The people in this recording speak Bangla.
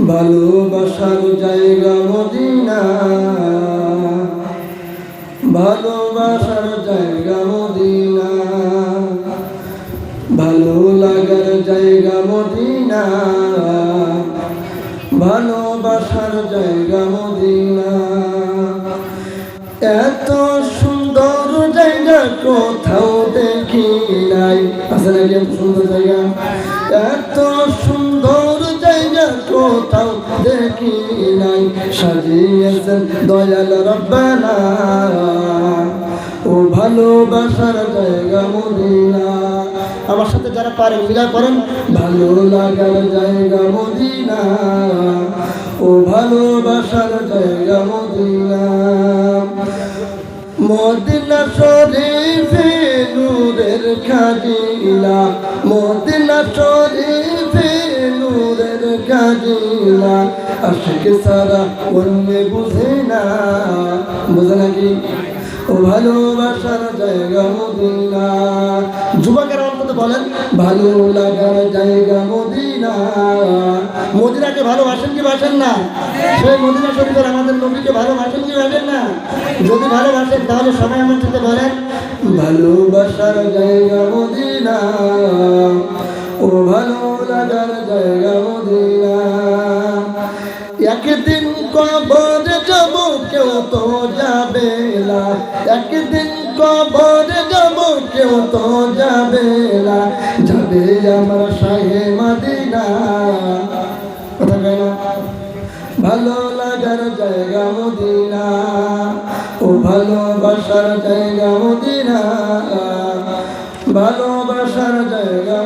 ভালোবাসার জায়গা মদিনা। ভালোবাসার জায়গা মদিনা। ভালো লাগার জায়গা মদিনা। ভালোবাসার জায়গা মদিনা। এত সুন্দর জায়গা কোথাও দেখি নাই। এত সুন্দর জায়গা? এত সুন্দর জায়গা কোথাও দেখি নাই। সাজিয়েছেন দয়াল রব্বানা। ও ভালোবাসার জায়গা মদিনা। আমার সাথে যারা পারেন মিলা করেন। ভালো লাগার জায়গা মদিনা। ও ভালোবাসার জায়গা মদিনা। মদিনা শরীফে নূরের খাজিলা। মদিনা শরীফে খাজিলা আশিক সারা অন্য বুঝে না। বুঝে নাকি ভালোবাসার জায়গা মদিনা। যুবকের অন্তত বলেন, ভালো লাগার জায়গা মদিনা। মদিনাকে ভালোবাসেন কি বাসেন না? সেই মদিনা শরীফের আমাদের নবীকে ভালোবাসেন কি বাসেন না? যদি ভালোবাসেন, তাহলে সবাই আমার সাথে বলেন, ভালোবাসার জায়গা মদিনা। ও ভালো লাগার জায়গা একদিন কবর যাব, কেউ তো যাবে না। একদিন কবর যাব, কেউ তো যাবে না। যাবে আমার শাহে মাদিনা। ভালো লাগার জায়গা মদিনা। ও ভালোবাসার জায়গা মদিনা। ভালোবাসার জায়গা